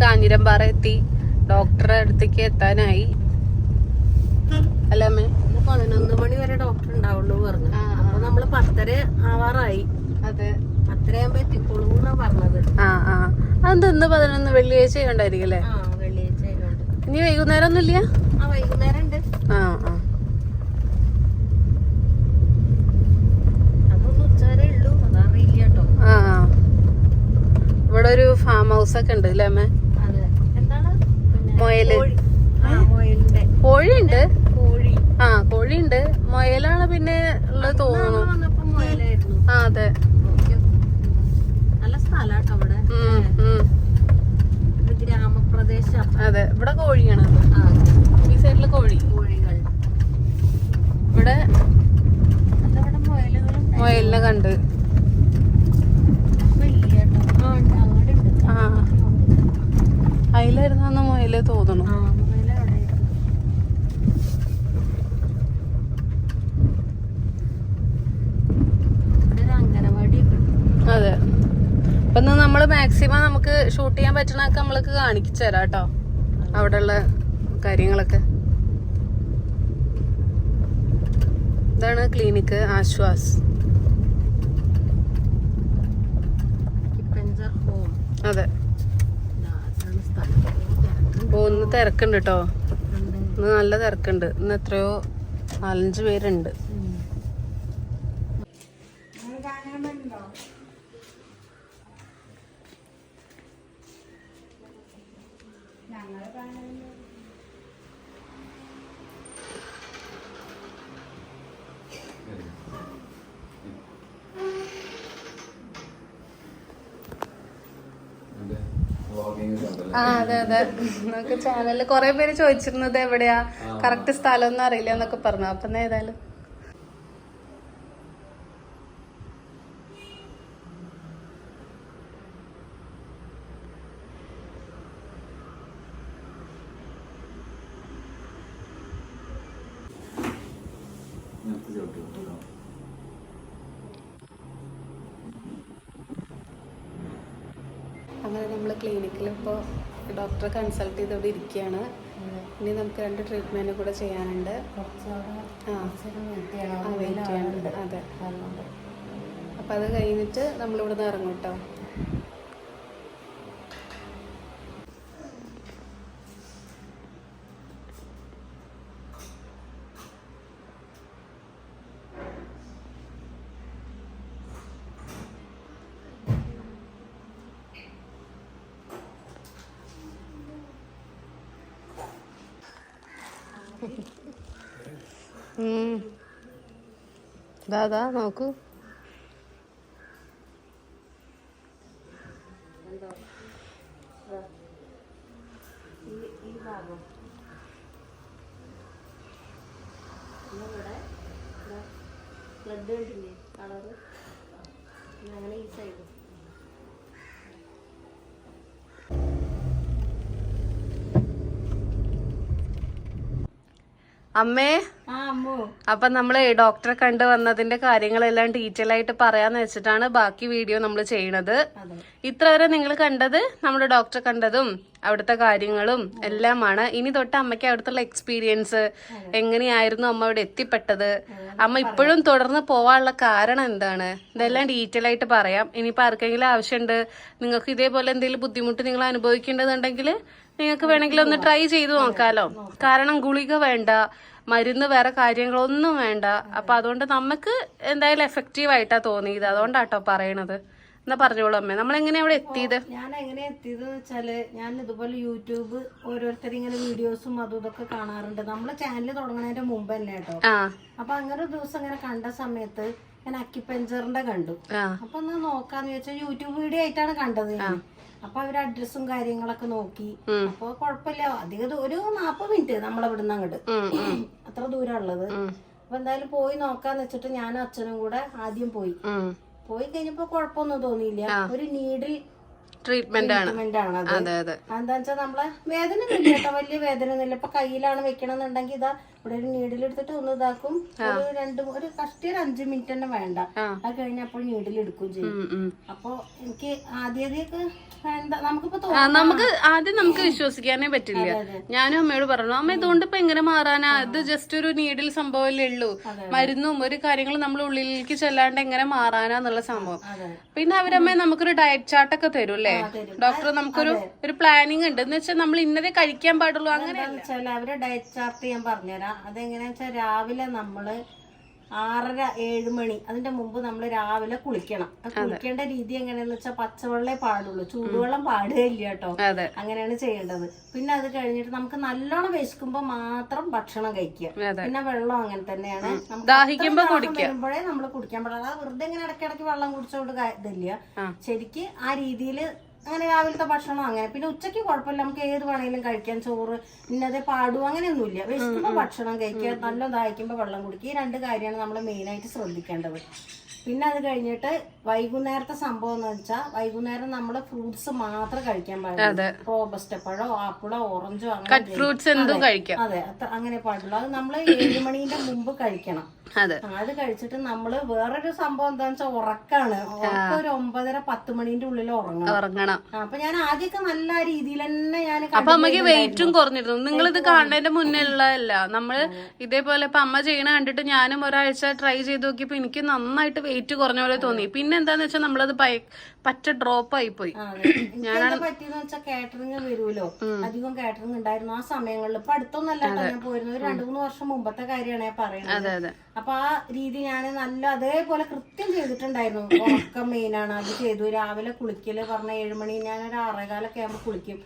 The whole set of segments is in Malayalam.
കാഞ്ഞിരമ്പാറ എത്തി. ഡോക്ടറെ അടുത്തേക്ക് എത്താനായി. അല്ലേ അമ്മേ പതിനൊന്ന് മണി വരെ ഡോക്ടർ ഉണ്ടാവുള്ളൂ പറഞ്ഞു. അപ്പൊ നമ്മൾ പത്തര ആവാറായി. അതെ. പത്തര ആകുമ്പോ എത്തിക്കോളൂ എന്നാ പറഞ്ഞത്. ആ ആ. അതെന്താ ഇന്ന് പതിനൊന്ന്? വെള്ളിയാഴ്ച ഉണ്ടായിരിക്കും അല്ലേ? വെള്ളിയാഴ്ച ഇനി വൈകുന്നേരം ഒന്നുമില്ല ആ വൈകുന്നേരം ഉണ്ട് ആ. ആ. ഇവിടെ ഒരു ഫാം ഹൗസ് ഒക്കെ ഉണ്ട് അല്ലേ അമ്മേ? മുയൽ. കോഴിയുണ്ട്. കോഴി. ആ കോഴിയുണ്ട്. മുയലാണ് പിന്നെ ഉള്ളത് തോന്നുന്നു. ആ അതെ. നല്ല സ്ഥലാട്ടോ അവിടെ. ഗ്രാമപ്രദേശം. അതെ ഇവിടെ കോഴിയാണ് ഈ സൈഡിൽ കോഴി. കോഴികൾ. ഇവിടെ മുയലിനെ കണ്ട് വലിയ കേട്ടോ ആ ഉണ്ട് അവിടെ ഉണ്ട് ആ അതിലായിരുന്നു അന്ന് മുയൽ തോന്നണു ആ മുയൽ അവിടെ ആയിരുന്നു. ഇവിടെ ഒരു അംഗനവാടിയൊക്കെ ഉണ്ട്. അതെ. അപ്പൊ നമ്മൾ മാക്സിമം നമുക്ക് ഷൂട്ട് ചെയ്യാൻ പറ്റണൊക്കെ നമ്മൾക്ക് കാണിച്ചു തരാം കേട്ടോ. അവിടെയുള്ള കാര്യങ്ങളൊക്കെ. ഇതാണ് ക്ലിനിക്ക് ആശ്വാസ്. അതെ. ഓ ഒന്ന് തിരക്കുണ്ട് കേട്ടോ ഇന്ന് നല്ല തിരക്കുണ്ട് ഇന്ന് എത്രയോ നാലഞ്ച് പേരുണ്ട് ഉം. ആ അതെ അതെ. നമുക്ക് ചാനലിൽ കുറെ പേര് ചോദിച്ചിരുന്നത് എവിടെയാ? കറക്റ്റ് സ്ഥലം ഒന്നും അറിയില്ല എന്നൊക്കെ പറഞ്ഞു. അപ്പൊ ഏതായാലും അങ്ങനെ നമ്മൾ ക്ലിനിക്കിൽ ഇപ്പോൾ ഡോക്ടറെ കൺസൾട്ട് ചെയ്തോടെ ഇരിക്കുകയാണ് ഇനി നമുക്ക് രണ്ട് ട്രീറ്റ്മെന്റ് കൂടെ ചെയ്യാനുണ്ട്. അതെ. അപ്പോൾ അപ്പം അത് കഴിഞ്ഞിട്ട് നമ്മളിവിടെ നിന്ന് ഇറങ്ങും കേട്ടോ ദാ നോക്കൂ ഈ ഈ ഭാഗം ഇവിടെ ബ്ലഡ് കണ്ടില്ലേ കളറ് അങ്ങനെ ഈ സൈഡ് അമ്മേ. അപ്പൊ നമ്മൾ ഡോക്ടറെ കണ്ടു വന്നതിന്റെ കാര്യങ്ങളെല്ലാം ഡീറ്റെയിൽ ആയിട്ട് പറയാന്ന് വെച്ചിട്ടാണ് ബാക്കി വീഡിയോ നമ്മൾ ചെയ്യണത്. ഇത്ര വരെ നിങ്ങൾ കണ്ടത് നമ്മുടെ ഡോക്ടറെ കണ്ടതും അവിടുത്തെ കാര്യങ്ങളും എല്ലാമാണ്. ഇനി തൊട്ട് അമ്മയ്ക്ക് അവിടുത്തെ എക്സ്പീരിയൻസ് എങ്ങനെയായിരുന്നു അമ്മ അവിടെ എത്തിപ്പെട്ടത്? അമ്മ ഇപ്പോഴും തുടർന്ന് പോവാനുള്ള കാരണം എന്താണ്? ഇതെല്ലാം ഡീറ്റെയിൽ ആയിട്ട് പറയാം. ഇനിയിപ്പോ ആർക്കെങ്കിലും ആവശ്യമുണ്ട് നിങ്ങൾക്ക് ഇതേപോലെ എന്തെങ്കിലും ബുദ്ധിമുട്ട് നിങ്ങൾ അനുഭവിക്കേണ്ടതുണ്ടെങ്കിൽ നിങ്ങൾക്ക് വേണമെങ്കിൽ ഒന്ന് ട്രൈ ചെയ്ത് നോക്കാലോ. കാരണം ഗുളിക വേണ്ട മരുന്ന് വേറെ കാര്യങ്ങളൊന്നും വേണ്ട. അപ്പൊ അതുകൊണ്ട് നമുക്ക് എന്തായാലും എഫക്റ്റീവ് ആയിട്ടാ തോന്നിയത്. അതുകൊണ്ടാട്ടോ പറയണത്. എന്നാ പറഞ്ഞോളൂ അമ്മേ. നമ്മൾ എങ്ങനെ അവിടെ എത്തിയത്? ഞാൻ എങ്ങനെ എത്തിയത് വെച്ചാൽ ഞാൻ ഇതുപോലെ യൂട്യൂബ് ഓരോരുത്തർ ഇങ്ങനെ വീഡിയോസും അതും ഇതൊക്കെ കാണാറുണ്ട്. നമ്മളെ ചാനൽ തുടങ്ങുന്നതിന്റെ മുമ്പ് തന്നെ കേട്ടോ അപ്പൊ അങ്ങനെ ഒരു ദിവസം ഇങ്ങനെ കണ്ട സമയത്ത് ഞാൻ അക്കിപ്പഞ്ചറിന്റെ കണ്ടു. അപ്പൊ ഒന്ന് നോക്കാന്ന് വെച്ചാൽ യൂട്യൂബ് വീഡിയോ ആയിട്ടാണ് കണ്ടത് ഞാൻ. അപ്പൊ അവർ അഡ്രസ്സും കാര്യങ്ങളൊക്കെ നോക്കി. അപ്പൊ കുഴപ്പമില്ല അധികം ഒരു നാപ്പത് മിനിറ്റ് നമ്മളെ ഇവിടുന്ന് അങ്ങോട്ട് അത്ര ദൂരം ഉള്ളത്. ഉം, അപ്പൊ എന്തായാലും പോയി നോക്കാന്ന് വെച്ചിട്ട് ഞാനും അച്ഛനും കൂടെ ആദ്യം പോയി. പോയി കഴിഞ്ഞപ്പോ കുഴപ്പമൊന്നും തോന്നിയില്ല. ഒരു നീഡിൽ ട്രീറ്റ്മെന്റ് ആണ്. ട്രീറ്റ്മെന്റ് അതെ. അതെ എന്താ വെച്ചാൽ നമ്മളെ വേദന വലിയ വേദന ഒന്നും ഇല്ല ഇപ്പൊ കയ്യിലാണ് വെക്കണമെന്നുണ്ടെങ്കിൽ ഇതാ ഇവിടെ ഒരു നീഡിലെടുത്തിട്ട് ഒന്ന് ഇതാക്കും. ഒരു രണ്ട് ഒരു കഷ്ടി ഒരു അഞ്ച് മിനിറ്റ് തന്നെ വേണ്ട. അത് കഴിഞ്ഞപ്പോൾ നീഡിലെടുക്കും ചെയ്യും. അപ്പൊ എനിക്ക് ആദ്യമൊക്കെ നമുക്ക് ആദ്യം നമുക്ക് വിശ്വസിക്കാനേ പറ്റില്ല. ഞാനും അമ്മയോട് പറഞ്ഞു അമ്മ ഇതുകൊണ്ട് ഇപ്പൊ എങ്ങനെ മാറാനാ? ഇത് ജസ്റ്റ് ഒരു നീഡിൽ സംഭവമല്ലേ ഉള്ളൂ. മരുന്നും ഒരു കാര്യങ്ങളും നമ്മൾ ഉള്ളിലേക്ക് ചെല്ലാണ്ട് എങ്ങനെ മാറാനാന്നുള്ള സംഭവം. പിന്നെ അവരമ്മ നമുക്കൊരു ഡയറ്റ് ചാർട്ട് ഒക്കെ തരും അല്ലേ? ഡോക്ടർ നമുക്കൊരു ഒരു പ്ലാനിങ് ഉണ്ട്. എന്ന് വെച്ചാൽ നമ്മൾ ഇന്നതേ കഴിക്കാൻ പാടുള്ളൂ. അങ്ങനെ അവരെ ഡയറ്റ് ചാർട്ട് ഞാൻ പറഞ്ഞുതരാം. അതെങ്ങനെയാ വെച്ചാൽ രാവിലെ നമ്മൾ ആറര ഏഴ് മണി അതിന്റെ മുമ്പ് നമ്മൾ രാവിലെ കുളിക്കണം. കുളിക്കേണ്ട രീതി എങ്ങനെയാന്ന് വെച്ചാൽ പച്ചവെള്ളേ പാടുള്ളൂ. ചൂടുവെള്ളം പാടുകയില്ല കേട്ടോ. അങ്ങനെയാണ് ചെയ്യേണ്ടത്. പിന്നെ അത് കഴിഞ്ഞിട്ട് നമുക്ക് നല്ലോണം വിശക്കുമ്പോൾ മാത്രം ഭക്ഷണം കഴിക്കുക. പിന്നെ വെള്ളം അങ്ങനെ തന്നെയാണ്. നമുക്ക് ദാഹിക്കുമ്പോ കുടിക്കുക. വരുമ്പോഴേ നമ്മൾ കുടിക്കാൻ പാടില്ല. അത് വെറുതെ ഇങ്ങനെ ഇടയ്ക്കിടയ്ക്ക് വെള്ളം കുടിച്ചോണ്ട് ഇതില്ല. ശരിക്ക് ആ രീതിയിൽ അങ്ങനെ രാവിലത്തെ ഭക്ഷണം അങ്ങനെ. പിന്നെ ഉച്ചയ്ക്ക് കുഴപ്പമില്ല. നമുക്ക് ഏത് വേണമെങ്കിലും കഴിക്കാൻ ചോറ് ഇന്നതെ പാടും അങ്ങനെയൊന്നുമില്ല. വിശക്കുമ്പോൾ ഭക്ഷണം കഴിക്കുക നല്ലതായിരിക്കുമ്പോൾ വെള്ളം കുടിക്കുക. ഈ രണ്ട് കാര്യമാണ് നമ്മൾ മെയിനായിട്ട് ശ്രദ്ധിക്കേണ്ടത്. പിന്നെ അത് കഴിഞ്ഞിട്ട് വൈകുന്നേരത്തെ സംഭവം എന്ന് വെച്ചാൽ വൈകുന്നേരം നമ്മൾ ഫ്രൂട്ട്സ് മാത്രം കഴിക്കാൻ പാടില്ല. റോബസ്റ്റ് പഴോ ആപ്പിളോ ഓറഞ്ചോ അങ്ങനെ ഫ്രൂട്ട്സ് എന്തും കഴിക്കാം. അതെ അത്ര അങ്ങനെ പാടില്ല. അത് നമ്മൾ ഏഴ് മണീന്റെ മുമ്പ് കഴിക്കണം. അതെ. കഴിച്ചിട്ട് നമ്മൾ വേറൊരു സംഭവം എന്താന്ന് വെച്ചാൽ ഉറക്കാണ്. ഉറക്കം ഒരു ഒമ്പതര പത്ത് മണീന്റെ ഉള്ളിൽ ഉറങ്ങണം. അപ്പൊ ഞാൻ ആദ്യമൊക്കെ നല്ല രീതിയിൽ തന്നെ ഞാൻ അപ്പൊ അമ്മയ്ക്ക് വെയിറ്റും കുറഞ്ഞിരുന്നു. നിങ്ങൾ ഇത് കാണുന്നതിന്റെ മുന്നേ ഉള്ളതല്ല നമ്മൾ ഇതേപോലെ ഇപ്പൊ അമ്മ ചെയ്യണ കണ്ടിട്ട് ഞാനും ഒരാഴ്ച ട്രൈ ചെയ്ത് നോക്കിയപ്പോ എനിക്ക് നന്നായിട്ട് വെയിറ്റ് കുറഞ്ഞ പോലെ തോന്നി. പിന്നെ എന്താന്ന് വെച്ചാൽ നമ്മളത് പറ്റ ഡ്രോപ്പ് ആയി പോയി ഞാനാണ് പറ്റിയെന്ന് വെച്ചാൽ കാറ്ററിംഗ് വരുമല്ലോ അധികം കാറ്ററിംഗ് ഉണ്ടായിരുന്നു ആ സമയങ്ങളിൽ. ഇപ്പൊ അടുത്തൊന്നല്ല പോയിരുന്നു ഞാൻ ഒരു രണ്ടു മൂന്ന് വർഷം മുമ്പത്തെ കാര്യമാണ് ഞാൻ പറയുന്നത് അപ്പൊ ആ രീതി ഞാൻ നല്ല അതേപോലെ കൃത്യം ചെയ്തിട്ടുണ്ടായിരുന്നു. ഉറക്കം മെയിനാണ്. അത് ചെയ്തു. രാവിലെ കുളിക്കൽ പറഞ്ഞ ഏഴുമണി ഞാൻ ഒരു ആറേകാലൊക്കെ ആകുമ്പോൾ കുളിക്കും.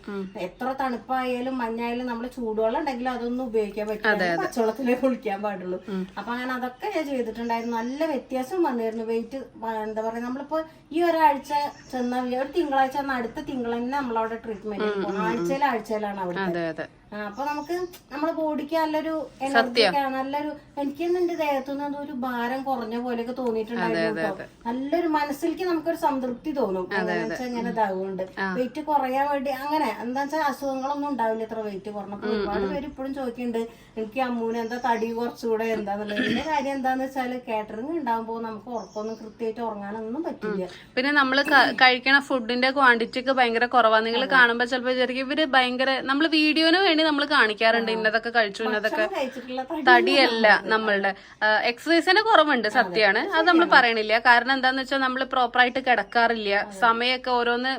എത്ര തണുപ്പായാലും മഞ്ഞായാലും നമ്മൾ ചൂടുവെള്ളം ഉണ്ടെങ്കിലും അതൊന്നും ഉപയോഗിക്കാൻ പറ്റില്ല. പച്ചവെള്ളത്തിലേ കുളിക്കാൻ പാടുള്ളൂ. അപ്പൊ അങ്ങനെ അതൊക്കെ ഞാൻ ചെയ്തിട്ടുണ്ടായിരുന്നു. നല്ല വ്യത്യാസം വന്നിരുന്നു. വെയിറ്റ് എന്താ പറയാ നമ്മളിപ്പോ ഈ ഒരാഴ്ച ചെന്ന ഒരു തിങ്കളാഴ്ച അടുത്ത തിങ്കൾ തന്നെ നമ്മളവിടെ ട്രീറ്റ്മെന്റ് ആഴ്ചയിലാഴ്ചയിലാണ് ആഴ്ചയിൽ ആഴ്ചയിലാണ് അവിടെ അപ്പൊ നമുക്ക് നമ്മളെ ബോഡിക്ക് നല്ലൊരു എനർജി നല്ലൊരു എനിക്ക് എന്റെ ദേഹത്തുനിന്ന് എന്തോ ഒരു ഭാരം കുറഞ്ഞ പോലെയൊക്കെ തോന്നിയിട്ടുണ്ടായിരുന്നു നല്ലൊരു മനസ്സിലേക്ക് നമുക്കൊരു സംതൃപ്തി തോന്നും. എന്താണെന്ന് വെച്ചാൽ ഇങ്ങനെ ഇതാവുകൊണ്ട് വെയിറ്റ് കുറയാൻ വേണ്ടി അങ്ങനെ എന്താ വെച്ചാൽ അസുഖങ്ങളൊന്നും ഉണ്ടാവില്ല ഇത്ര വെയിറ്റ് കുറഞ്ഞപ്പോ. ഒരുപാട് പേര് ഇപ്പോഴും ചോദിക്കുന്നുണ്ട് എനിക്ക് അമ്മൂന് എന്താ തടി കുറച്ചുകൂടെ? എന്താന്നുള്ളത് എന്റെ കാര്യം എന്താന്ന് വെച്ചാൽ കാറ്ററിംഗ് ഉണ്ടാകുമ്പോ നമുക്ക് ഉറപ്പൊന്നും കൃത്യമായിട്ട് ഉറങ്ങാനൊന്നും പറ്റില്ല. പിന്നെ നമ്മൾ കഴിക്കണ ഫുഡിന്റെ ക്വാണ്ടിറ്റി ഒക്കെ ഭയങ്കര കുറവാണ് നിങ്ങൾ കാണുമ്പോ ചിലപ്പോ വിചാരിക്കും ഇവർ ഭയങ്കര നമ്മൾ വീഡിയോന് വേണ്ടി നമ്മൾ കാണിക്കാറുണ്ട്. ഇന്നതൊക്കെ കഴിച്ചു ഇന്നതൊക്കെ തടിയല്ല നമ്മളുടെ. എക്സസൈസിന് കുറവുണ്ട് സത്യമാണ് അത് നമ്മൾ പറയണില്ല. കാരണം എന്താന്ന് വെച്ചാൽ നമ്മൾ പ്രോപ്പർ ആയിട്ട് കിടക്കാറില്ല. സമയമൊക്കെ ഓരോന്ന്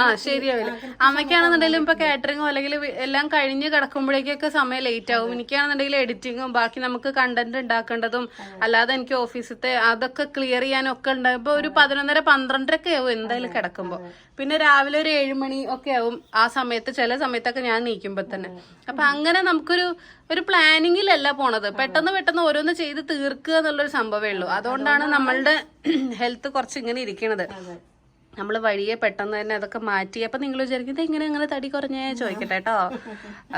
ആ ശരിയാവില്ല. അമ്മയ്ക്കാണെന്നുണ്ടെങ്കിലും ഇപ്പൊ കാറ്ററിംഗോ അല്ലെങ്കിൽ എല്ലാം കഴിഞ്ഞ് കിടക്കുമ്പോഴേക്കൊക്കെ സമയം ലേറ്റ് ആവും. എനിക്കാണെന്നുണ്ടെങ്കിൽ എഡിറ്റിങ്ങും ബാക്കി നമുക്ക് കണ്ടന്റ് ഉണ്ടാക്കേണ്ടതും അല്ലാതെ എനിക്ക് ഓഫീസത്തെ അതൊക്കെ ക്ലിയർ ചെയ്യാനും ഒക്കെ ഉണ്ടാകുമ്പോ ഒരു പതിനൊന്നര പന്ത്രണ്ടരൊക്കെ ആവും എന്തായാലും കിടക്കുമ്പോൾ പിന്നെ രാവിലെ ഒരു ഏഴുമണി ഒക്കെ ആവും ആ സമയത്ത് ചില സമയത്തൊക്കെ ഞാൻ നീക്കുമ്പോ തന്നെ. അപ്പൊ അങ്ങനെ നമുക്കൊരു ഒരു പ്ലാനിങ്ങിലല്ല പോണത്. പെട്ടെന്ന് പെട്ടെന്ന് ഓരോന്ന് ചെയ്ത് തീർക്കുക എന്നുള്ളൊരു സംഭവമേ ഉള്ളൂ. അതുകൊണ്ടാണ് നമ്മളുടെ ഹെൽത്ത് കുറച്ച് ഇങ്ങനെ ഇരിക്കണത് നമ്മൾ വഴിയെ പെട്ടെന്ന് തന്നെ അതൊക്കെ മാറ്റി. അപ്പൊ നിങ്ങൾ വിചാരിക്കും ഇത് എങ്ങനെ അങ്ങനെ തടി കുറഞ്ഞേ ചോദിക്കട്ടെ കേട്ടോ.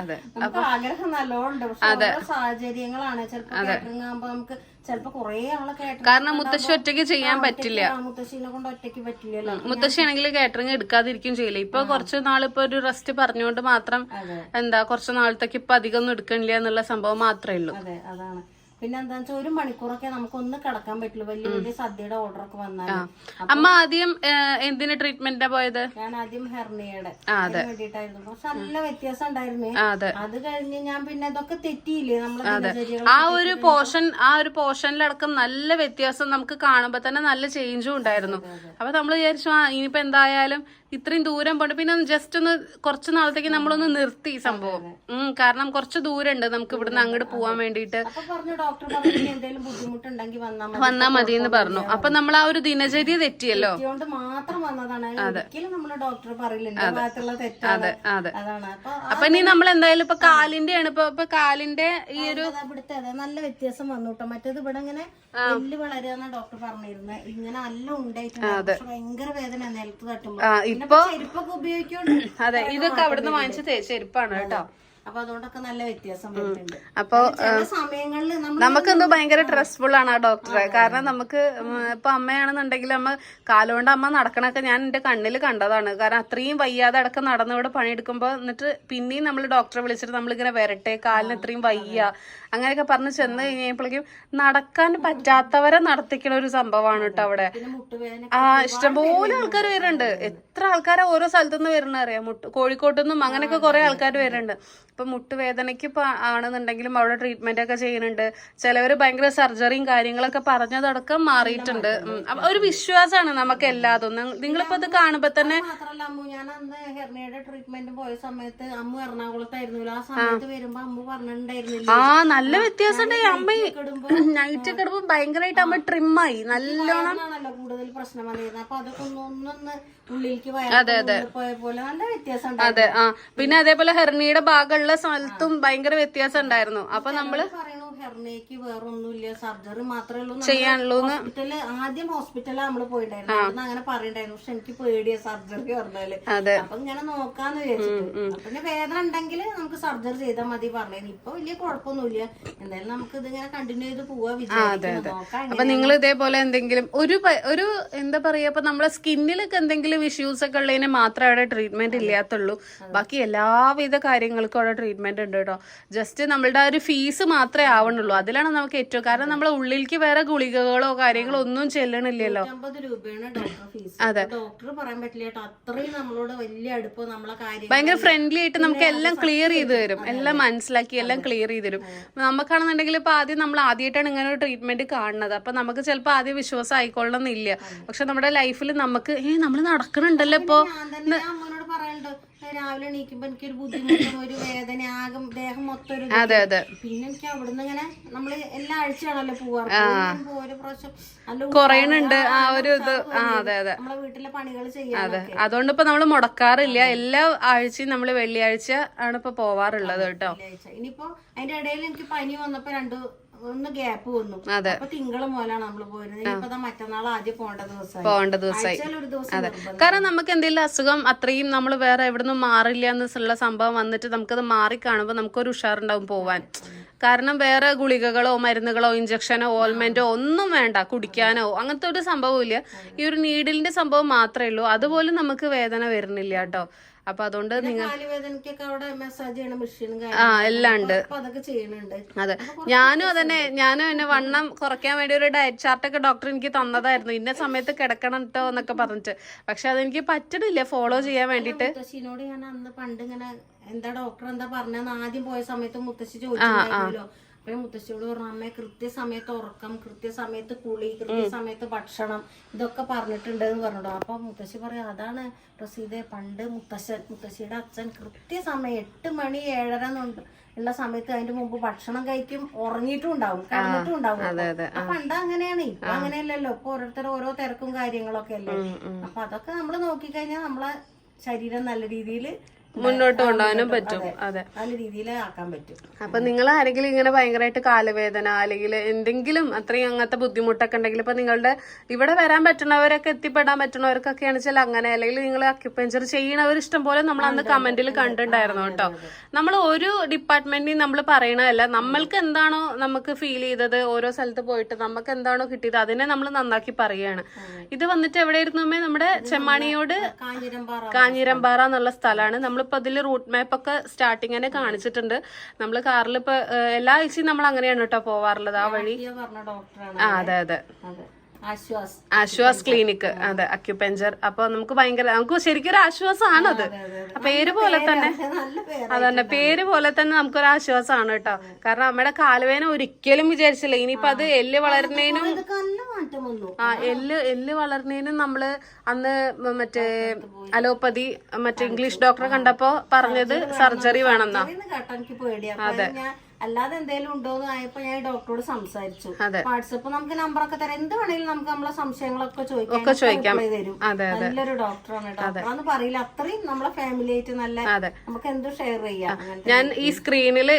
അതെ. അപ്പൊ ആഗ്രഹം നല്ലോണ്ട് അതെ. സാഹചര്യങ്ങളാണ്. നമുക്ക് ചിലപ്പോ കൊറേ ആളെ കാരണം മുത്തശ്ശി ഒറ്റയ്ക്ക് ചെയ്യാൻ പറ്റില്ല. മുത്തശ്ശീനെ കൊണ്ട് ഒറ്റയ്ക്ക് പറ്റില്ലല്ലോ. മുത്തശ്ശിയാണെങ്കിൽ കാറ്ററിംഗ് എടുക്കാതിരിക്കും ചെയ്യില്ല. ഇപ്പൊ കുറച്ച് നാളിപ്പോ ഒരു റെസ്റ്റ് പറഞ്ഞുകൊണ്ട് മാത്രം എന്താ കുറച്ച് നാളത്തേക്ക് ഇപ്പൊ അധികം ഒന്നും എടുക്കണില്ല എന്നുള്ള സംഭവം മാത്രമേ ഉള്ളൂ. അതെ അതാണ്. പിന്നെ എന്താ വെച്ചാൽ ഒരു മണിക്കൂറൊക്കെ നമുക്ക് ഒന്ന് കിടക്കാൻ പറ്റുള്ളൂ വലിയ വലിയ സദ്യയുടെ ഓർഡർ ഒക്കെ വന്നാൽ അമ്മ ആദ്യം എന്തിന് ട്രീറ്റ്മെന്റാ പോയത്? ഞാൻ ആദ്യം ഹെർണിയുടെ വേണ്ടിട്ടായിരുന്നു പക്ഷെ നല്ല വ്യത്യാസം ഉണ്ടായിരുന്നേ. അതെ. കഴിഞ്ഞ് ഞാൻ പിന്നെ ഇതൊക്കെ തെറ്റിയില്ലേ? നമ്മളെ ആ ഒരു പോർഷൻ ആ ഒരു പോർഷനിലടക്കം നല്ല വ്യത്യാസം നമുക്ക് കാണുമ്പോ തന്നെ നല്ല ചേഞ്ചും ഉണ്ടായിരുന്നു. അപ്പൊ നമ്മൾ വിചാരിച്ചു ആ ഇനിയിപ്പോ എന്തായാലും ഇത്രയും ദൂരം പോണ്ട്. പിന്നെ ജസ്റ്റ് ഒന്ന് കുറച്ച് നാളത്തേക്ക് നമ്മളൊന്ന് നിർത്തി സംഭവം. കാരണം കുറച്ച് ദൂരം ഉണ്ട് നമുക്ക് ഇവിടുന്ന് അങ്ങോട്ട് പോവാൻ വേണ്ടിയിട്ട്. പറഞ്ഞു ഡോക്ടർ പറഞ്ഞു എന്തെങ്കിലും ബുദ്ധിമുട്ടുണ്ടെങ്കിൽ വന്നാൽ മതി. വന്നാ മതി എന്ന് പറഞ്ഞു. അപ്പൊ നമ്മൾ ആ ഒരു ദിനചര്യ തെറ്റിയല്ലോ? തെറ്റിയോണ്ട് മാത്രം വന്നതാണ്. ഒരിക്കലും നമ്മൾ ഡോക്ടർ പറയില്ല. ഭാഗത്തുള്ള തെറ്റാണ്. അതെ അതാണ്. അപ്പൊ ഇനി നമ്മൾ എന്തായാലും ഇപ്പൊ കാലിന്റെ ആണ് ഇപ്പൊ ഇപ്പൊ കാലിന്റെ ഈ ഒരു ഇവിടുത്തെ അതെ നല്ല വ്യത്യാസം വന്നു കേട്ടോ. മറ്റേത് ഇവിടെ ഇങ്ങനെ എല്ല് വളരുന്ന ഡോക്ടർ പറഞ്ഞിരുന്നത് ഇങ്ങനെ നല്ല ഉണ്ടായിട്ടുണ്ട്. ഭയങ്കര വേദന നിലത്ത് തട്ടുമ്പോ. ഇപ്പൊ ചെരുപ്പൊക്കെ ഉപയോഗിക്കുന്നുണ്ട്. അതെ ഇതൊക്കെ അവിടുന്ന് വാങ്ങിച്ച ചെരുപ്പാണ് കേട്ടോ. അപ്പൊ അതുകൊണ്ടൊക്കെ നല്ല വ്യത്യാസം വരുന്നുണ്ട് അപ്പൊ സമയങ്ങളിൽ നമുക്കെന്തോ ഭയങ്കര ട്രസ്റ്റ്ഫുൾ ആണ് ആ ഡോക്ടറെ കാരണം നമുക്ക് ഇപ്പൊ അമ്മയാണെന്നുണ്ടെങ്കിൽ അമ്മ കാലുകൊണ്ട് അമ്മ നടക്കണൊക്കെ ഞാൻ എന്റെ കണ്ണിൽ കണ്ടതാണ്. കാരണം അത്രയും വയ്യാതെ അടക്കം നടന്ന് ഇവിടെ പണിയെടുക്കുമ്പോ എന്നിട്ട് പിന്നെയും നമ്മൾ ഡോക്ടറെ വിളിച്ചിട്ട് നമ്മളിങ്ങനെ വരട്ടെ കാലിന് ഇത്രയും വയ്യ അങ്ങനെയൊക്കെ പറഞ്ഞ് ചെന്ന് കഴിഞ്ഞപ്പോഴേക്കും നടക്കാൻ പറ്റാത്തവരെ നടത്തിക്കണ ഒരു സംഭവമാണ് കേട്ടോ അവിടെ. ആ ഇഷ്ടംപോലെ ആൾക്കാർ വരുന്നുണ്ട്. എത്ര ആൾക്കാരെ ഓരോ സ്ഥലത്തുനിന്ന് വരുന്ന അറിയാം മുട്ട് കോഴിക്കോട്ടു നിന്നും അങ്ങനെയൊക്കെ കുറെ ആൾക്കാർ വരുന്നുണ്ട്. ഇപ്പൊ മുട്ടുവേദനയ്ക്ക് ആണെന്നുണ്ടെങ്കിലും അവിടെ ട്രീറ്റ്മെന്റ് ഒക്കെ ചെയ്യുന്നുണ്ട്. ചിലവർ ഭയങ്കര സർജറിയും കാര്യങ്ങളൊക്കെ പറഞ്ഞതടക്കം മാറിയിട്ടുണ്ട്. ഒരു വിശ്വാസമാണ് നമുക്ക് എല്ലാതും. നിങ്ങ- നിങ്ങളിപ്പോ ഇത് കാണുമ്പോ തന്നെ മാത്രല്ല അമ്മു. ഞാൻ അന്ന് ഹെർണിയുടെ ട്രീറ്റ്മെന്റ് പോയ സമയത്ത് അമ്മു എറണാകുളത്തായിരുന്നു ആ സമയത്ത് വരുമ്പോ അമ്മു പറഞ്ഞിട്ടുണ്ടായിരുന്നില്ല? ആ നല്ല വ്യത്യാസം ഉണ്ട് അമ്മ നൈറ്റ് ഇടുമ്പോ ഭയങ്കരമായിട്ട് അമ്മ ട്രിമ്മായി നല്ലോണം കൂടുതൽ പ്രശ്നം വന്നിരുന്നത് അപ്പൊ അതൊക്കെ ഒന്ന് ഒന്നൊന്ന് ഉള്ളിലേക്ക് പോയ പോലെ നല്ല വ്യത്യാസം അതെ ആ. പിന്നെ അതേപോലെ ഹെർണിയുടെ ഭാഗമുള്ള സ്ഥലത്തും ഭയങ്കര വ്യത്യാസം ഉണ്ടായിരുന്നു. അപ്പൊ നമ്മൾ പറയണു ഹെർണിയക്ക് വേറൊന്നുമില്ല. സർജറി മാത്രമേ ഉള്ളൂ. ചെയ്യാനുള്ളൂ ഹോസ്പിറ്റൽ ആദ്യം ഹോസ്പിറ്റലിൽ നമ്മൾ പോയിണ്ടായിരുന്നു അവിടുന്ന് അങ്ങനെ പറയണ്ടായിരുന്നു. പക്ഷെ എനിക്ക് പേടിയാ സർജറി പറഞ്ഞാൽ. അപ്പൊ ഇങ്ങനെ നോക്കാന്ന് വിചാരിച്ചിട്ട്. പിന്നെ വേദന ഉണ്ടെങ്കിൽ നമുക്ക് സർജറി ചെയ്താൽ മതി പറഞ്ഞു ഇപ്പൊ വലിയ കുഴപ്പമൊന്നുമില്ല. എന്തായാലും നമുക്ക് ഇതിങ്ങനെ കണ്ടിന്യൂ ചെയ്ത് പോവാ വിചാരിക്കാം അപ്പൊ നിങ്ങൾ ഇതേപോലെ എന്തെങ്കിലും ഒരു ഒരു എന്താ പറയാ ഇപ്പൊ നമ്മുടെ സ്കിന്നിലൊക്കെ എന്തെങ്കിലും ഇഷ്യൂസ് ഒക്കെ ഉള്ളതിന് മാത്രമേ അവിടെ ട്രീറ്റ്മെന്റ് ഇല്ലാത്തുള്ളൂ. ബാക്കി എല്ലാവിധ കാര്യങ്ങൾക്കും അവിടെ ട്രീറ്റ്മെന്റ് ഉണ്ട് കേട്ടോ. ജസ്റ്റ് നമ്മളുടെ ആ ഒരു ഫീസ് മാത്രമേ ആവണുള്ളൂ അതിലാണ് നമുക്ക് ഏറ്റവും കാരണം നമ്മളെ ഉള്ളിലേക്ക് വേറെ ഗുളികകളോ കാര്യങ്ങളോ ഒന്നും ചെല്ലണില്ലല്ലോ. അതെ. ഡോക്ടർ പറയാൻ പറ്റില്ല അത്രയും നമ്മളോട് വലിയ അടുപ്പ് നമ്മളെ കാര്യം ഭയങ്കര ഫ്രണ്ട്ലി ആയിട്ട് നമുക്ക് എല്ലാം ക്ലിയർ ചെയ്ത് തരും. എല്ലാം മനസ്സിലാക്കി എല്ലാം ക്ലിയർ ചെയ്ത് തരും. നമുക്കാണെന്നുണ്ടെങ്കിൽ ഇപ്പൊ ആദ്യം നമ്മൾ ആദ്യമായിട്ടാണ് ഇങ്ങനെ ഒരു ട്രീറ്റ്മെന്റ് കാണുന്നത്. അപ്പൊ നമുക്ക് ചിലപ്പോൾ ആദ്യം വിശ്വാസം ആയിക്കൊള്ളണമെന്നില്ല. പക്ഷെ നമ്മുടെ ലൈഫിൽ നമുക്ക് ഏ നമ്മൾ നടക്കണുണ്ടല്ലോ ഇപ്പൊ. പറയണ്ട് രാവിലെ എണീക്കുമ്പോ എനിക്കൊരു ബുദ്ധിമുട്ടും ഒരു വേദന ആകും ദേഹം മൊത്തം ഒരു പിന്നെ എനിക്ക് അവിടുന്ന് ഇങ്ങനെ നമ്മൾ എല്ലാ ആഴ്ചയാണല്ലോ പോവാറ്. ഓരോ പ്രാവശ്യം നല്ല കുറയണുണ്ട് ആ ഒരു ഇത്. ആ അതെ അതെ. നമ്മളെ വീട്ടിലെ പണികൾ ചെയ്യാനൊക്കെ. അതുകൊണ്ട് ഇപ്പൊ നമ്മൾ മുടക്കാറില്ല. എല്ലാ ആഴ്ചയും നമ്മൾ വെള്ളിയാഴ്ച ആണ് ഇപ്പൊ പോവാറുള്ളത് കേട്ടോ. ഇനിയിപ്പോ അതിന്റെ ഇടയിൽ എനിക്ക് പനി വന്നപ്പോ രണ്ട് ഒന്ന് ഗ്യാപ്പ് വന്നു. അതെ. അപ്പൊ തിങ്കൾ മുതലാണ് നമ്മൾ പോയിരുന്നത് മറ്റന്നാൾ ആദ്യം പോകേണ്ട ദിവസമായി പോകേണ്ട ദിവസമായി നിർബന്ധം. കാരണം നമുക്ക് എന്തെങ്കിലും അസുഖം അത്രയും നമ്മൾ വേറെ എവിടെ നിന്നും മാറില്ല എന്നുള്ള സംഭവം വന്നിട്ട് നമുക്കത് മാറി കാണുമ്പോൾ നമുക്കൊരു ഉഷാറുണ്ടാവും പോവാൻ. കാരണം വേറെ ഗുളികകളോ മരുന്നുകളോ ഇഞ്ചക്ഷനോ ഓൾമെന്റോ ഒന്നും വേണ്ട. കുടിക്കാനോ അങ്ങനത്തെ ഒരു സംഭവം ഇല്ല ഈ ഒരു നീഡിലിന്റെ സംഭവം മാത്രമേ ഉള്ളൂ. അതുപോലും നമുക്ക് വേദന വരുന്നില്ല കേട്ടോ. അപ്പൊ അതുകൊണ്ട് നിങ്ങൾ ആ എല്ലാം ഉണ്ട്. അതെ. ഞാനും അതന്നെ ഞാനും എന്നെ വണ്ണം കുറയ്ക്കാൻ വേണ്ടി ഒരു ഡയറ്റ് ചാർട്ട് ഒക്കെ ഡോക്ടർ എനിക്ക് തന്നതായിരുന്നു. ഇന്ന സമയത്ത് കിടക്കണം കേട്ടോ എന്നൊക്കെ പറഞ്ഞിട്ട്. പക്ഷെ അതെനിക്ക് പറ്റണില്ല. ഫോളോ ചെയ്യാൻ വേണ്ടിട്ട്. മുത്തശ്ശിനോട് ഞാൻ അന്ന് പണ്ട് ഇങ്ങനെ എന്താ ഡോക്ടർ എന്താ പറഞ്ഞ ആദ്യം പോയ സമയത്ത് മുത്തശ്ശി ചോദിച്ചിട്ടുണ്ടായിരുന്നല്ലോ. അപ്പൊ ഞാൻ മുത്തശ്ശിയോട് പറഞ്ഞു അമ്മ കൃത്യസമയത്ത് ഉറക്കം കൃത്യസമയത്ത് കുളി കൃത്യസമയത്ത് ഭക്ഷണം ഇതൊക്കെ പറഞ്ഞിട്ടുണ്ട്. എന്ന് പറഞ്ഞു അപ്പൊ മുത്തശ്ശി പറയും അതാണ് റസീദെ പണ്ട് മുത്തശ്ശൻ മുത്തശ്ശിയുടെ അച്ഛൻ കൃത്യസമയം എട്ട് മണി ഏഴര എന്നുണ്ട് ഉള്ള സമയത്ത് അതിന്റെ മുമ്പ് ഭക്ഷണം കഴിക്കും ഉറങ്ങിയിട്ടും ഉണ്ടാവും കഴിഞ്ഞിട്ടും ഉണ്ടാവും. പണ്ട് അങ്ങനെയാണ് ഇപ്പൊ അങ്ങനെയല്ലല്ലോ ഇപ്പൊ ഓരോരുത്തർ ഓരോ തിരക്കും കാര്യങ്ങളൊക്കെ അല്ലേ? അപ്പൊ അതൊക്കെ നമ്മൾ നോക്കിക്കഴിഞ്ഞാൽ നമ്മളെ ശരീരം നല്ല രീതിയിൽ മുന്നോട്ട് കൊണ്ടുപോകാനും പറ്റും. അതെ. നല്ല രീതിയിൽ ആക്കാൻ പറ്റും. അപ്പൊ നിങ്ങൾ ആരെങ്കിലും ഇങ്ങനെ ഭയങ്കരമായിട്ട് കാലവേദന അല്ലെങ്കിൽ എന്തെങ്കിലും അത്രയും അങ്ങനത്തെ ബുദ്ധിമുട്ടൊക്കെ ഉണ്ടെങ്കിൽ ഇപ്പൊ നിങ്ങളുടെ ഇവിടെ വരാൻ പറ്റുന്നവരൊക്കെ എത്തിപ്പെടാൻ പറ്റുന്നവർക്കൊക്കെയാണ് വെച്ചാൽ അങ്ങനെ അല്ലെങ്കിൽ നിങ്ങൾ അക്യുപഞ്ചർ ചെയ്യണവർ ഇഷ്ടം പോലെ നമ്മൾ അന്ന് കമന്റിൽ കണ്ടിട്ടുണ്ടായിരുന്നു കേട്ടോ. നമ്മൾ ഒരു ഡിപ്പാർട്ട്മെന്റിൽ നമ്മൾ പറയണതല്ല. നമ്മൾക്ക് എന്താണോ നമുക്ക് ഫീൽ ചെയ്തത് ഓരോ സ്ഥലത്ത് പോയിട്ട് നമുക്ക് എന്താണോ കിട്ടിയത് അതിനെ നമ്മൾ നന്നാക്കി പറയുകയാണ് ഇത് വന്നിട്ട് എവിടെയായിരുന്നു നമ്മുടെ ചെമ്മാണിയോട് കാഞ്ഞിരമ്പാറ എന്നുള്ള സ്ഥലമാണ്. നമ്മളിപ്പോ അതിൽ റൂട്ട് മാപ്പ് ഒക്കെ സ്റ്റാർട്ടിങ് തന്നെ കാണിച്ചിട്ടുണ്ട്. നമ്മൾ കാറിൽ ഇപ്പൊ എല്ലാ ആഴ്ചയും നമ്മൾ അങ്ങനെയാണ് കേട്ടോ പോവാറുള്ളത്. ആ വഴി. ആ അതെ. അതെ. ആശ്വാസ് ക്ലിനിക്ക് അതെ അക്യുപെഞ്ചർ അപ്പൊ നമുക്ക് ഭയങ്കര നമുക്ക് ശരിക്കും ഒരു ആശ്വാസമാണത് ആ പേര് പോലെ തന്നെ. അതന്നെ പേര് പോലെ തന്നെ നമുക്കൊരു ആശ്വാസമാണ് കേട്ടോ. കാരണം നമ്മുടെ കാലുവേന ഒരിക്കലും വിചാരിച്ചില്ല. ഇനിയിപ്പൊ അത് എല്ല് വളരുന്നതിനും ആ എല്ല് എല്ല് വളരുന്നതിനും നമ്മൾ അന്ന് മറ്റേ അലോപ്പതി മറ്റേ ഇംഗ്ലീഷ് ഡോക്ടറെ കണ്ടപ്പോ പറഞ്ഞത് സർജറി വേണമെന്നാ ഇന്ന് അല്ലാതെ എന്തെങ്കിലും ഉണ്ടോ എന്ന് ആയപ്പോ ഞാൻ ഡോക്ടറോട് സംസാരിച്ചു. വാട്സപ്പ് നമുക്ക് നമ്പറൊക്കെ തരാം. എന്ത് വേണേലും നമുക്ക് നമ്മളെ സംശയങ്ങളൊക്കെ ചോദിക്കാം. തരും. നല്ലൊരു ഡോക്ടറാണ് ഡോക്ടറാന്ന് പറയില്ല. അത്രയും നമ്മളെ ഫാമിലി ആയിട്ട് നല്ല നമുക്ക് എന്തും ഷെയർ ചെയ്യാം. ഞാൻ ഈ സ്ക്രീനിൽ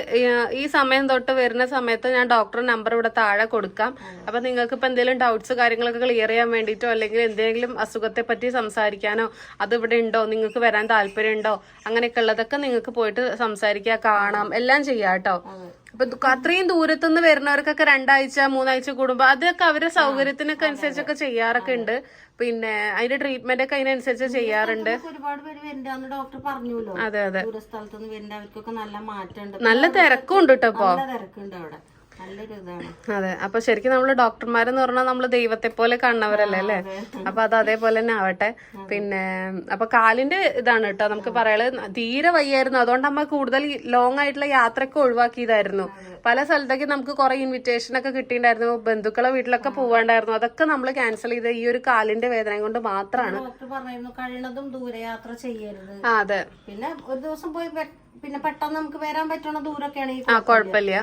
ഈ സമയം തൊട്ട് വരുന്ന സമയത്ത് ഞാൻ ഡോക്ടർ നമ്പർ ഇവിടെ താഴെ കൊടുക്കാം. അപ്പൊ നിങ്ങൾക്ക് ഇപ്പൊ എന്തെങ്കിലും ഡൗട്ട്സ് കാര്യങ്ങളൊക്കെ ക്ലിയർ ചെയ്യാൻ വേണ്ടിയിട്ടോ അല്ലെങ്കിൽ എന്തെങ്കിലും അസുഖത്തെ പറ്റി സംസാരിക്കാനോ അത് ഇവിടെ ഉണ്ടോ നിങ്ങൾക്ക് വരാൻ താല്പര്യം ഉണ്ടോ അങ്ങനെയൊക്കെ ഉള്ളതൊക്കെ നിങ്ങൾക്ക് പോയിട്ട് സംസാരിക്കുക കാണാം എല്ലാം ചെയ്യാം കേട്ടോ. അപ്പൊ അത്രയും ദൂരത്തുനിന്ന് വരുന്നവർക്കൊക്കെ രണ്ടാഴ്ച മൂന്നാഴ്ച കൂടുമ്പോ അതൊക്കെ അവരുടെ സൗകര്യത്തിനൊക്കെ അനുസരിച്ചൊക്കെ ചെയ്യാറൊക്കെ ഉണ്ട്. പിന്നെ അതിന്റെ ട്രീറ്റ്മെന്റ് ഒക്കെ അതിനനുസരിച്ച് ചെയ്യാറുണ്ട്. ഒരുപാട് പേര് വരുന്നുണ്ട് ഡോക്ടർ പറഞ്ഞല്ലോ അതെ അതെ. ദൂരസ്ഥലത്തുനിന്ന് വരുന്നവർക്കൊക്കെ നല്ല മാറ്റമുണ്ട്. നല്ല തിരക്കും ഉണ്ട് കേട്ടോ തിരക്കുണ്ട് അവിടെ. അതെ അപ്പൊ ശരിക്കും നമ്മൾ ഡോക്ടർമാരെന്ന് പറഞ്ഞാൽ നമ്മൾ ദൈവത്തെ പോലെ കാണുന്നവരല്ലേ അല്ലേ അപ്പൊ അത് അതേപോലെ തന്നെ ആവട്ടെ പിന്നെ അപ്പൊ കാലിന്റെ ഇതാണ് കേട്ടോ നമുക്ക് പറയാനുള്ളത് തീരെ വയ്യായിരുന്നു. അതുകൊണ്ട് നമ്മൾ കൂടുതൽ ലോങ് ആയിട്ടുള്ള യാത്രയൊക്കെ ഒഴിവാക്കിയതായിരുന്നു. പല സ്ഥലത്തേക്ക് നമുക്ക് കുറെ ഇൻവിറ്റേഷൻ ഒക്കെ കിട്ടിയിട്ടുണ്ടായിരുന്നു. ബന്ധുക്കളെ വീട്ടിലൊക്കെ പോവാണ്ടായിരുന്നു. അതൊക്കെ നമ്മൾ ക്യാൻസൽ ചെയ്ത ഈ ഒരു കാലിന്റെ വേദന കൊണ്ട് മാത്രമാണ് പറഞ്ഞിരുന്നു ദൂരയാത്ര ചെയ്യരുത്. ആ അതെ. പിന്നെ ഒരു ദിവസം പോയി പിന്നെ പെട്ടെന്ന് നമുക്ക് വരാൻ പറ്റണ ദൂരൊക്കെ ആണെങ്കിൽ കുഴപ്പമില്ല.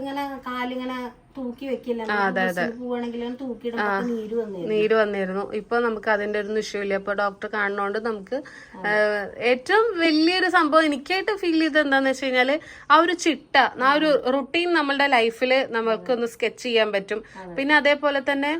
ഇങ്ങനെ കാലിങ്ങനെ തൂക്കി വെക്കില്ല. തൂക്കിയിടുമ്പോ നീര് വന്നിരുന്നു. നീര് വന്നിരുന്നു. ഇപ്പൊ നമുക്ക് അതിന്റെ ഒരു ഇഷ്യൂ ഇല്ല. ഇപ്പൊ ഡോക്ടർ കാണുന്നോണ്ട് നമുക്ക് ഏറ്റവും വലിയൊരു സംഭവം എനിക്കായിട്ട് ഫീൽ ചെയ്തത് എന്താന്ന് വെച്ച് കഴിഞ്ഞാൽ ആ ഒരു ചിട്ട ആ ഒരു റുട്ടീൻ നമ്മളുടെ ലൈഫിൽ നമുക്കൊന്ന് സ്കെച്ച് ചെയ്യാൻ പറ്റും. പിന്നെ അതേപോലെ തന്നെ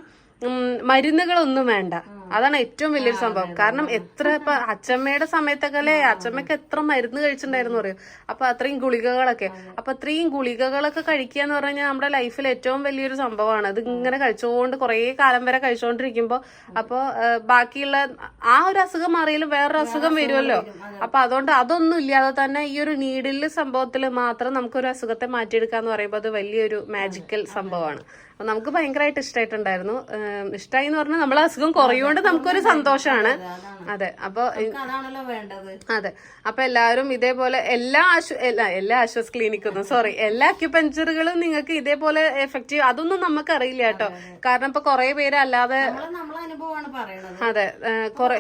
മരുന്നുകളൊന്നും വേണ്ട. അതാണ് ഏറ്റവും വലിയൊരു സംഭവം. കാരണം എത്ര ഇപ്പൊ അച്ചമ്മയുടെ സമയത്തൊക്കെ അല്ലേ അച്ചമ്മക്ക് എത്ര മരുന്ന് കഴിച്ചിട്ടുണ്ടായിരുന്നു പറയും അപ്പൊ അത്രയും ഗുളികകളൊക്കെ. അപ്പൊ അത്രയും ഗുളികകളൊക്കെ കഴിക്കുക എന്ന് പറഞ്ഞു നമ്മുടെ ലൈഫിൽ ഏറ്റവും വലിയൊരു സംഭവമാണ്. അത് ഇങ്ങനെ കഴിച്ചുകൊണ്ട് കുറെ കാലം വരെ കഴിച്ചുകൊണ്ടിരിക്കുമ്പോ അപ്പൊ ബാക്കിയുള്ള ആ ഒരു അസുഖം മാറിയാലും വേറൊരു അസുഖം വരുമല്ലോ. അപ്പൊ അതുകൊണ്ട് അതൊന്നും ഇല്ലാതെ തന്നെ ഈ ഒരു നീഡിലെ സംഭവത്തിൽ മാത്രം നമുക്കൊരു അസുഖത്തെ മാറ്റിയെടുക്കുക എന്ന് പറയുമ്പോൾ അത് വലിയൊരു മാജിക്കൽ സംഭവമാണ്. അപ്പൊ നമുക്ക് ഭയങ്കരമായിട്ട് ഇഷ്ടമായിട്ടുണ്ടായിരുന്നു ഇഷ്ടമായി എന്ന് പറഞ്ഞാൽ നമ്മളെ അസുഖം കുറയുകൊണ്ട് നമുക്കൊരു സന്തോഷമാണ് അതെ അപ്പൊ നമുക്ക് വേണ്ടത്. അതെ അപ്പൊ എല്ലാവരും ഇതേപോലെ എല്ലാ ആശു എല്ലാ എല്ലാ ആശ്വാസ് ക്ലിനിക്കൊന്നും സോറി എല്ലാ അക്യുപഞ്ചറുകളും നിങ്ങൾക്ക് ഇതേപോലെ എഫക്റ്റീവ് അതൊന്നും നമുക്ക് അറിയില്ല കേട്ടോ. കാരണം ഇപ്പൊ കുറെ പേര് അല്ലാതെ അതെ കുറെ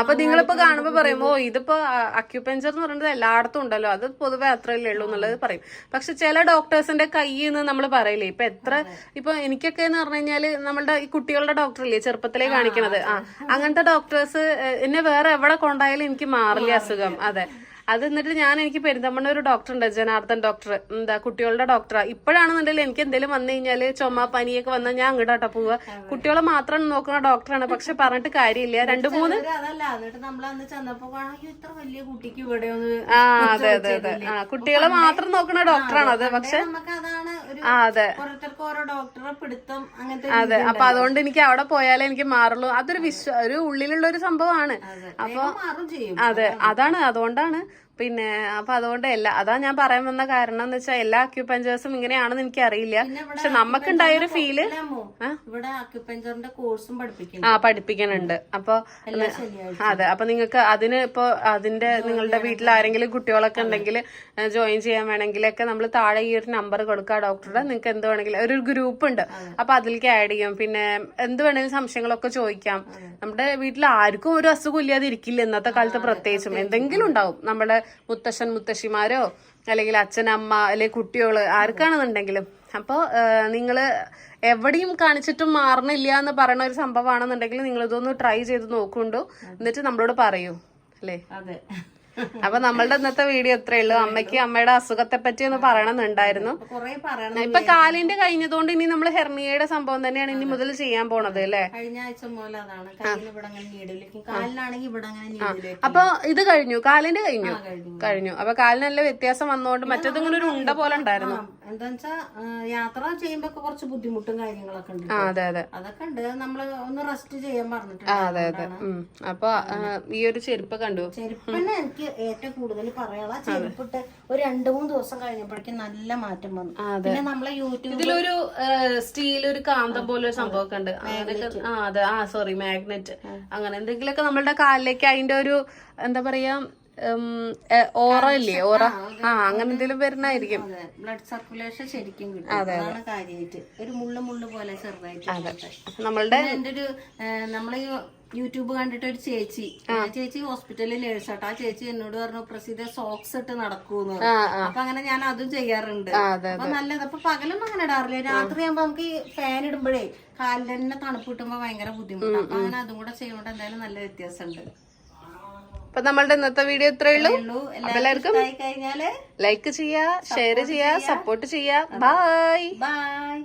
അപ്പൊ നിങ്ങളിപ്പോ കാണുമ്പോ പറയുമ്പോ ഇതിപ്പോ അക്യുപഞ്ചർ എന്ന് പറയുന്നത് എല്ലായിടത്തും ഉണ്ടല്ലോ. അത് പൊതുവെ അത്രയല്ലേ ഉള്ളൂ എന്നുള്ളത് പറയും. പക്ഷെ ചില ഡോക്ടേഴ്സിന്റെ കയ്യിൽ നിന്ന് നമ്മൾ പറയില്ലേ? ഇപ്പൊ എത്ര ഇപ്പൊ എനിക്കൊക്കെ എന്ന് പറഞ്ഞു കഴിഞ്ഞാൽ നമ്മളുടെ ഈ കുട്ടികളുടെ ഡോക്ടർ ഡോക്ടറില്ലേ ചെറുപ്പത്തിലേ കാണിക്കണത്? ആ അങ്ങനത്തെ ഡോക്ടേഴ്സ് എന്നെ വേറെ എവിടെ കൊണ്ടായാലും എനിക്ക് മാറില്ല. അസുഖം. അതെ. അത് എന്നിട്ട് ഞാൻ എനിക്ക് പെരിന്തമണ്ണ ഒരു ഡോക്ടർ ഉണ്ട് ജനാർദ്ദൻ ഡോക്ടർ എന്താ കുട്ടികളുടെ ഡോക്ടറാ ഇപ്പോഴാണെന്നുണ്ടെങ്കിൽ എനിക്ക് എന്തെങ്കിലും വന്നു കഴിഞ്ഞാൽ ചുമ പനിയൊക്കെ വന്നാൽ ഞാൻ അങ്ങോട്ടാ പോവുക. കുട്ടികളെ മാത്രം നോക്കുന്ന ഡോക്ടറാണ് പക്ഷെ പറഞ്ഞിട്ട് കാര്യമില്ല. രണ്ടു മൂന്ന് ആ അതെ അതെ അതെ. ആ കുട്ടികളെ മാത്രം നോക്കുന്ന ഡോക്ടറാണ് അത് പക്ഷെ ആ അതെ. അതെ. അപ്പൊ അതുകൊണ്ട് എനിക്ക് അവിടെ പോയാലേ എനിക്ക് മാറുള്ളൂ. അതൊരു വിശ്വ ഒരു ഉള്ളിലുള്ള ഒരു സംഭവമാണ്. അപ്പൊ അതെ. അതാണ്. അതുകൊണ്ടാണ് പിന്നെ അപ്പൊ അതുകൊണ്ട് എല്ലാ അതാ ഞാൻ പറയാൻ വന്ന കാരണം എന്ന് വെച്ചാൽ എല്ലാ അക്യുപഞ്ചേഴ്സും ഇങ്ങനെയാണെന്ന് എനിക്ക് അറിയില്ല പക്ഷെ നമുക്കുണ്ടായ ഒരു ഫീൽ ഇവിടെ അക്യുപഞ്ചറിന്റെ കോഴ്സും പഠിപ്പിക്കും ആ പഠിപ്പിക്കുന്നുണ്ട് അപ്പൊ അതെ അപ്പൊ നിങ്ങൾക്ക് അതിന് ഇപ്പൊ അതിന്റെ നിങ്ങളുടെ വീട്ടിൽ ആരെങ്കിലും കുട്ടികളൊക്കെ ഉണ്ടെങ്കിൽ ജോയിൻ ചെയ്യാൻ വേണമെങ്കിലൊക്കെ നമ്മൾ താഴെ ഈ ഒരു നമ്പർ കൊടുക്കുക ഡോക്ടറുടെ നിങ്ങൾക്ക് എന്ത് വേണമെങ്കിലും ഒരു ഗ്രൂപ്പ് ഉണ്ട്. അപ്പൊ അതിലേക്ക് ആഡ് ചെയ്യും. പിന്നെ എന്ത് വേണമെങ്കിലും സംശയങ്ങളൊക്കെ ചോദിക്കാം. നമ്മുടെ വീട്ടിൽ ആർക്കും ഒരു അസുഖം ഇല്ലാതെ ഇരിക്കില്ല ഇന്നത്തെ കാലത്ത് പ്രത്യേകിച്ചും. എന്തെങ്കിലും ഉണ്ടാവും. നമ്മുടെ മുത്തശ്ശൻ മുത്തശ്ശിമാരോ അല്ലെങ്കിൽ അച്ഛനമ്മ അല്ലെങ്കിൽ കുട്ടികൾ ആർക്കാണെന്നുണ്ടെങ്കിലും. അപ്പോൾ നിങ്ങൾ എവിടെയും കാണിച്ചിട്ടും മാറണില്ല എന്ന് പറയുന്ന ഒരു സംഭവമാണെന്നുണ്ടെങ്കിൽ നിങ്ങൾ ഇതൊന്ന് ട്രൈ ചെയ്ത് നോക്കുന്നുണ്ടോ എന്നിട്ട് നമ്മളോട് പറയൂ. അല്ലേ? അതെ. അപ്പൊ നമ്മളുടെ ഇന്നത്തെ വീഡിയോ ഇത്രേ ഉള്ളൂ. അമ്മയ്ക്ക് അമ്മയുടെ അസുഖത്തെ പറ്റി ഒന്ന് പറയണമെന്നുണ്ടായിരുന്നു. ഇപ്പൊ കാലിന്റെ കഴിഞ്ഞതുകൊണ്ട് ഇനി നമ്മൾ ഹെർണിയയുടെ സംഭവം തന്നെയാണ് ഇനി മുതൽ ചെയ്യാൻ പോണത് അല്ലേ? കഴിഞ്ഞ ആഴ്ച മുതൽ അപ്പൊ ഇത് കഴിഞ്ഞു. കാലിന്റെ കഴിഞ്ഞു? കഴിഞ്ഞു. അപ്പൊ കാലിന് നല്ല വ്യത്യാസം വന്നുകൊണ്ട് മറ്റേത് ഇങ്ങനെ ഒരു ഉണ്ട പോലെ ഉണ്ടായിരുന്നു? എന്താ യാത്ര ചെയ്യുമ്പോ കുറച്ച് ബുദ്ധിമുട്ടും കാര്യങ്ങളൊക്കെ ഉണ്ട് അതെ അതെ. അതൊക്കെ ഉണ്ട്. നമ്മൾ ഒന്ന് റെസ്റ്റ് ചെയ്യാൻ പറഞ്ഞിട്ടുണ്ട് അതെ അതെ. അപ്പൊ ഈ ഒരു ചെരുപ്പ് കണ്ടു? ചെരുപ്പിന് എനിക്ക് ഏറ്റവും കൂടുതൽ പറയാനുള്ള ചെരുപ്പിട്ട് ഒരു രണ്ടു മൂന്ന് ദിവസം കഴിഞ്ഞപ്പോഴേക്കും നല്ല മാറ്റം വന്നു. പിന്നെ നമ്മളെ യൂട്യൂബ് ഇതിലൊരു സ്റ്റീൽ ഒരു കാന്തം പോലെ ഒരു സംഭവമൊക്കെ ഉണ്ട്. ആ അതെ. ആ സോറി മാഗ്നറ്റ് അങ്ങനെ എന്തെങ്കിലുമൊക്കെ നമ്മളുടെ കാലിലേക്ക് അതിന്റെ ഒരു എന്താ പറയാ ഓറ ഇല്ലേ? ഓറ? ആ അങ്ങനെ എന്തെങ്കിലും വരുന്നായിരിക്കും ബ്ലഡ് സർക്കുലേഷൻ ശരിക്കും കിട്ടും. അതാണ് കാര്യമായിട്ട്. ഒരു മുള്ളു മുള്ളു പോലെ ചെറുതായിട്ട് നമ്മളുടെ എന്റെ ഒരു നമ്മളെ യൂട്യൂബ് കണ്ടിട്ട് ഒരു ചേച്ചി. ആ. ചേച്ചി ഹോസ്പിറ്റലിൽ നേഴ്സാട്ടോ. ആ ചേച്ചി എന്നോട് പറഞ്ഞു പ്രസിദ്ധ സോക്സ് ഇട്ട് നടക്കൂന്ന് അപ്പൊ അങ്ങനെ ഞാൻ അതും ചെയ്യാറുണ്ട്. അപ്പൊ നല്ലത്. അപ്പൊ പകലൊന്നും അങ്ങനെ ഇടാറില്ല. രാത്രി ആകുമ്പോ നമുക്ക് ഈ ഫാൻ ഇടുമ്പോഴേ കാലിൽ തന്നെ തണുപ്പ് കിട്ടുമ്പോ ഭയങ്കര ബുദ്ധിമുട്ടാണ് അപ്പൊ അങ്ങനെ അതും കൂടെ ചെയ്യുമ്പോൾ എന്തായാലും നല്ല വ്യത്യാസമുണ്ട്. അപ്പൊ നമ്മളുടെ ഇന്നത്തെ വീഡിയോ ഇത്രേ ഉള്ളൂ. എല്ലാവർക്കും ലൈക്ക് ചെയ്യാ ഷെയർ ചെയ്യാ സപ്പോർട്ട് ചെയ്യാ. Bye bye